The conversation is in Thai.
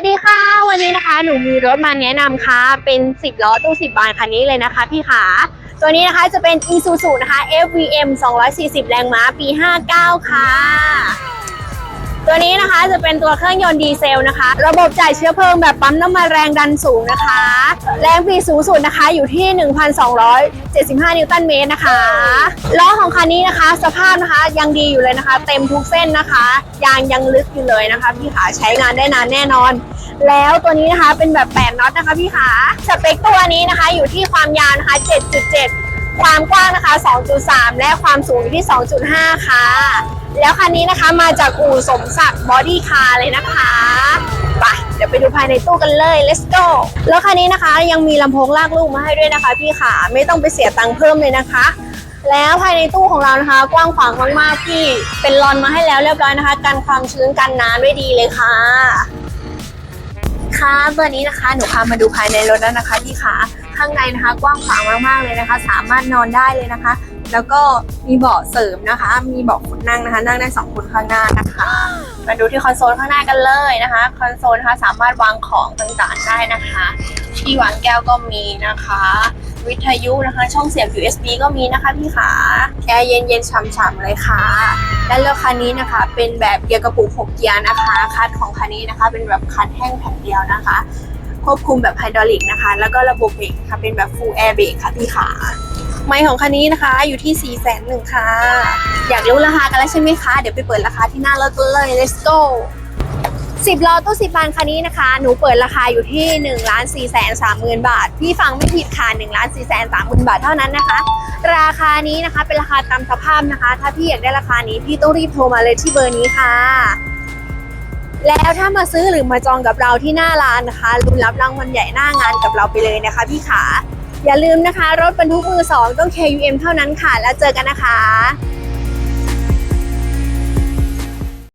วัสดีค่ะ วันนี้นะคะหนูมีรถมาแนะนำค่ะ เป็น 10 ล้อตู้ 10 บานคันนี้เลยนะคะ พี่ขา ตัวนี้นะคะจะเป็น Isuzu นะคะ FVM 240 แรงม้าปี 59 ค่ะ ตัวนี้นะคะจะเป็นตัวเครื่องยนต์ดีเซลนะคะ ระบบจ่ายเชื้อเพลิงแบบปั๊มน้ำมันแรงดันสูงนะคะ แรงบิดสูงสุดนะคะอยู่ที่ 1,275 นิวตันเมตรนะคะล้อของคันนี้นะคะ สภาพนะคะยังดีอยู่เลยนะคะ เต็มทุกเส้นนะคะ ยางยังลึกอยู่เลยนะคะ พี่ขาใช้งานได้นานแน่นอน แล้วตัวนี้นะคะเป็นแบบ 8น็อตนะคะพี่ขาสเปคตัวนี้นะคะ อยู่ที่ความยาวนะคะ 7.7 ความกว้างนะคะ 2.3 และความสูงอยู่ที่ 2.5 ค่ะ แล้วคันนี้นะคะมาจากอู่สมศักดิ์บอดี้คาร์เลยนะคะไปเดี๋ยวไปดูภายในตู้กันเลย let's go แล้วคันนี้นะคะยังมีลำโพงลากลูกมาให้ด้วยนะคะพี่ขาไม่ต้องไปเสียตังค์เพิ่มเลยนะคะ แล้วภายในตู้ของเรานะคะ กว้างขวางมากๆพี่เป็นรอนมาให้แล้วเรียบร้อยนะคะ กันความชื้นกันน้ำได้ดีเลยค่ะ คะตัวนี้นะคะหนูพามาดูภายในรถแล้วนะคะพี่ขาข้างในนะคะกว้างขวางมากๆเลยนะคะ สามารถนอนได้เลยนะคะ แล้วก็มีเบาะเสริมนะคะ มีเบาะคนนั่งนะคะ นั่งได้สองคนข้างหน้านะคะ มาดูที่คอนโซลข้างหน้ากันเลยนะคะคอนโซลนะคะสามารถวางของต่างๆได้นะคะ ที่วางแก้วก็มีนะคะ วิทยุนะคะ ช่องเสียบ USB ก็มีนะคะพี่ขาแอร์เย็นๆฉ่ำๆเลยค่ะ และรถคันนี้นะคะ เป็นแบบเกียร์กระปุก6เกียร์นะคะคันของคันนี้นะคะ เป็นแบบคันแห้งแผ่นเดียวนะคะ ควบคุมแบบไฮดรอลิกนะคะ แล้วก็ระบบเบรกค่ะเป็นแบบฟูลแอร์เบรกค่ะพี่ขาไม้ของคันนี้นะคะอยู่ที่4ี่แสนหนึ่งค่ะ อยากรู้ราคากันแล้วใช่ไหมคะ เดี๋ยวไปเปิดราคาที่หน้ารถกันเลย let's go 10ล้อตู้10บานคันนี้นะคะ หนูเปิดราคาอยู่ที่1ล้าน4แสน3หมื่นบาท พี่ฟังไม่ผิดค่ะ1ล้าน4แสน3หมื่นบาทเท่านั้นนะคะ ราคานี้นะคะเป็นราคาตามสภาพนะคะ ถ้าพี่อยากได้ราคานี้พี่ต้องรีบโทรมาเลยที่เบอร์นี้ค่ะ แล้วถ้ามาซื้อหรือมาจองกับเราที่หน้าร้านนะคะรุนรับรางวัลใหญ่หน้างานกับเราไปเลยนะคะ พี่ขาอย่าลืมนะคะ รถบรรทุกมือสองต้อง KUM เท่านั้นค่ะ แล้วเจอกันนะคะ